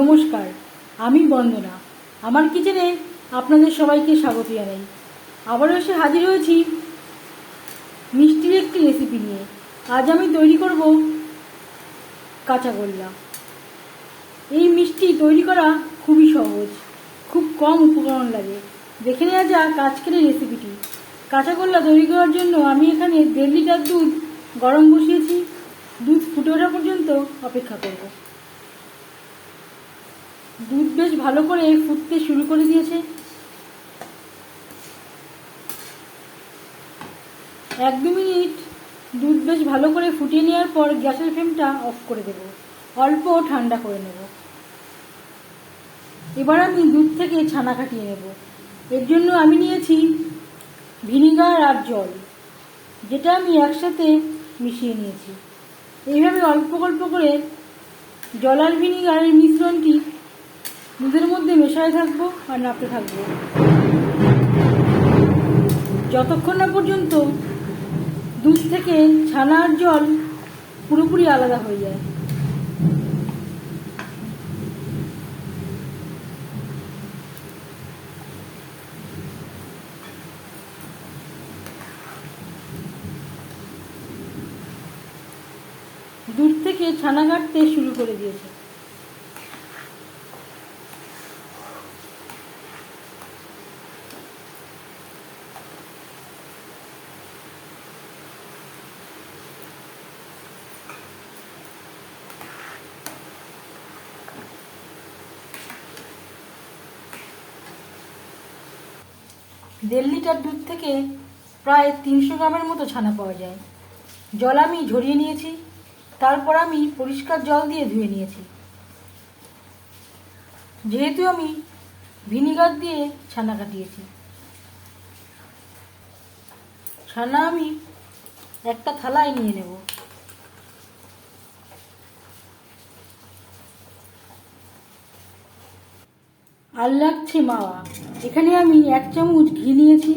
নমস্কার, আমি বন্দনা। আমার কিচেনে আপনাদের সবাইকে স্বাগত জানাই। আবারও এসে হাজির হয়েছি মিষ্টির একটি রেসিপি নিয়ে। আজ আমি তৈরি করব কাঁচাগোল্লা এই মিষ্টি তৈরি করা খুবই সহজ, খুব কম উপকরণ লাগে। দেখে নেওয়া যাক আজকের রেসিপিটি কাঁচাগোল্লা তৈরি করার জন্য আমি এখানে দেড় লিটার দুধ গরম বসিয়েছি। দুধ ফুটে ওঠা পর্যন্ত অপেক্ষা করব। দুধ বেশ ভালো করে ফুটতে শুরু করে দিয়েছে। এক দু মিনিট দুধ বেশ ভালো করে ফুটিয়ে নেওয়ার পর গ্যাসের ফ্লেমটা অফ করে দেব। অল্প ঠান্ডা করে নেব। এবার আমি দুধ থেকে ছানা কাটিয়ে নেব। এর জন্য আমি নিয়েছি ভিনিগার আর জল, যেটা আমি একসাথে মিশিয়ে নিয়েছি। এইভাবে অল্প অল্প করে জল আর ভিনিগারের মিশ্রণটি দুধের মধ্যে মেশায় থাকব আর নাড়তে থাকব। যতক্ষণ না পর্যন্ত দুধ থেকে ছানার জল পুরোপুরি আলাদা হয়ে যায়। দুধ থেকে ছানা কাটতে শুরু করে দিয়েছে। দেড় লিটার দুধ থেকে প্রায় তিনশো গ্রামের মতো ছানা পাওয়া যায়। জল আমি ঝরিয়ে নিয়েছি, তারপর আমি পরিষ্কার জল দিয়ে ধুয়ে নিয়েছি। যেহেতু আমি ভিনিগার দিয়ে ছানা কাটিয়েছি। ছানা আমি একটা থালায় নিয়ে নেব। আর লাগছে মাওয়া। এখানে আমি এক চামচ ঘি নিয়েছি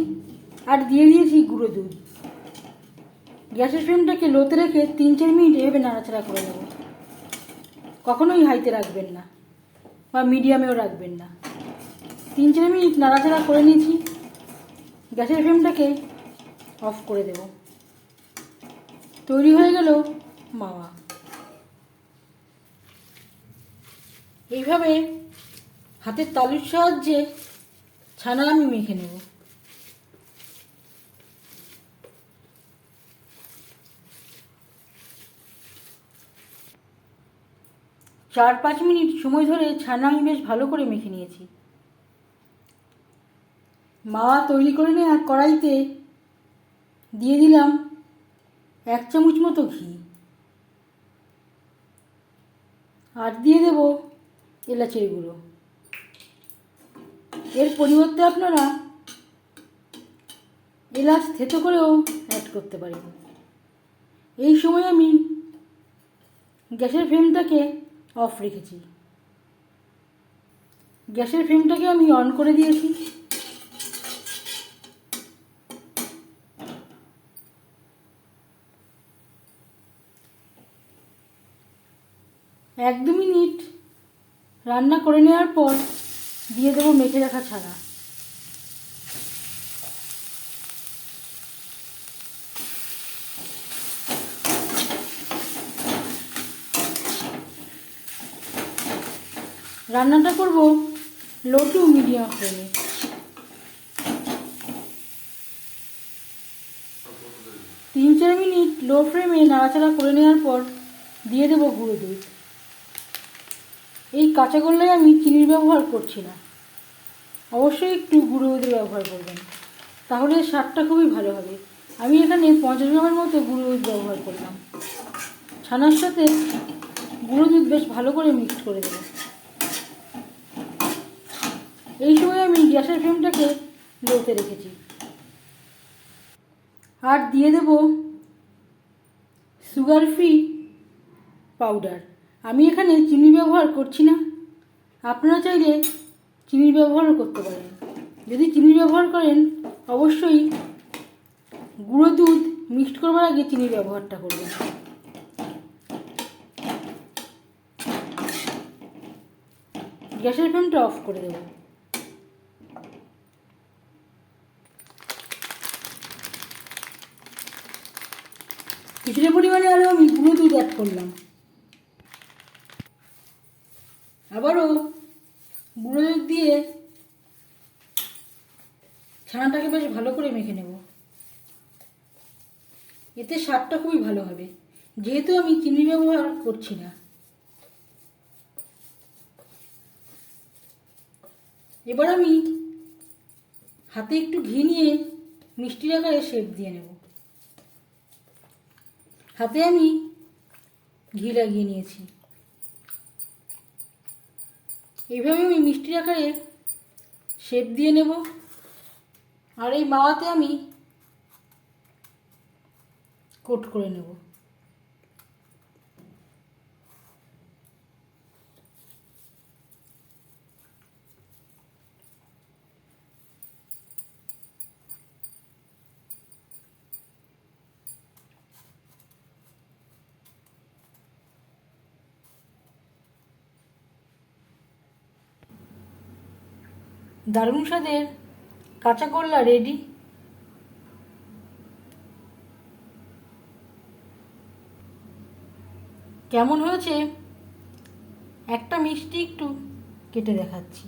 আর দিয়ে দিয়েছি গুঁড়ো দুধ। গ্যাসের ফ্লেমটাকে লোতে রেখে তিন চার মিনিট এভাবে নাড়াচাড়া করে নেব। কখনোই হাইতে রাখবেন না বা মিডিয়ামেও রাখবেন না। তিন চার মিনিট নাড়াচাড়া করে নিয়েছি। গ্যাসের ফ্লেমটাকে অফ করে দেব। তৈরি হয়ে গেল মাওয়া। এইভাবে হাতের তালুর সাহায্যে ছানা আমি মেখে নেব। চার পাঁচ মিনিট সময় ধরে ছানা আমি বেশ ভালো করে মেখে নিয়েছি। মাওয়া তৈরি করে নেওয়া কড়াইতে দিয়ে দিলাম এক চামচ মতো ঘি। আর দিয়ে দেব এলাচের গুঁড়ো। এর পরিবর্তে আপনারা এলাচ থেতো করেও অ্যাড করতে পারেন। এই সময় আমি গ্যাসের ফ্লেমটাকে অফ রেখেছি। গ্যাসের ফ্লেমটাকে আমি অন করে দিয়েছি। এক দু মিনিট রান্না করে নেওয়ার পর দিয়ে দেবো মেখে রাখা ছাড়া। রান্নাটা করব লো টু মিডিয়াম ফ্লেমে তিন চার মিনিট লো ফ্লেমে নাড়াচাড়া করে নেওয়ার পর দিয়ে দেবো গুঁড়ো দুধ। এই কাঁচা গোল্লায় আমি চিনির ব্যবহার করছি না। অবশ্যই একটু গুঁড়ো দুধের ব্যবহার করবেন। তাহলে স্বাদটা খুবই ভালো হবে। আমি এখানে পঞ্চাশ গ্রামের মতো গুঁড়ো দুধ ব্যবহার করলাম। ছানার সাথে গুঁড়ো দুধ বেশ ভালো করে মিক্সড করে দেবো। এই সময় আমি গ্যাসের ফ্লেমটাকে লোতে রেখেছি। আর দিয়ে দেব সুগার ফ্রি পাউডার। আমি এখানে চিনি ব্যবহার করছি না। আপনারা চাইলে চিনির ব্যবহারও করতে পারেন। যদি চিনি ব্যবহার করেন, অবশ্যই গুঁড়ো দুধ মিক্সড করবার আগে চিনির ব্যবহারটা করবেন। গ্যাসের ফ্লেমটা অফ করে দেবো। কিছুটা পরিমাণে আরও আমি গুঁড়ো দুধ অ্যাড করলাম। আবারও গুঁড়ো দিয়ে ছানাটাকে বেশ ভালো করে মেখে নেব। এতে স্বাদটা খুবই ভালো হবে। যেহেতু আমি চিনি ব্যবহার করছি না। এবার আমি হাতে একটু ঘি নিয়ে মিষ্টির আকারে শেপ দিয়ে নেব। হাতে আমি ঘি লাগিয়ে নিয়েছি। এইভাবে আমি মিষ্টির আকারে শেপ দিয়ে নেব। আর এই মাওয়াতে আমি কোট করে নেব। দারুণ স্বাদের কাঁচা করলা রেডি কেমন হয়েছে? একটা মিষ্টি একটু কেটে দেখাচ্ছি।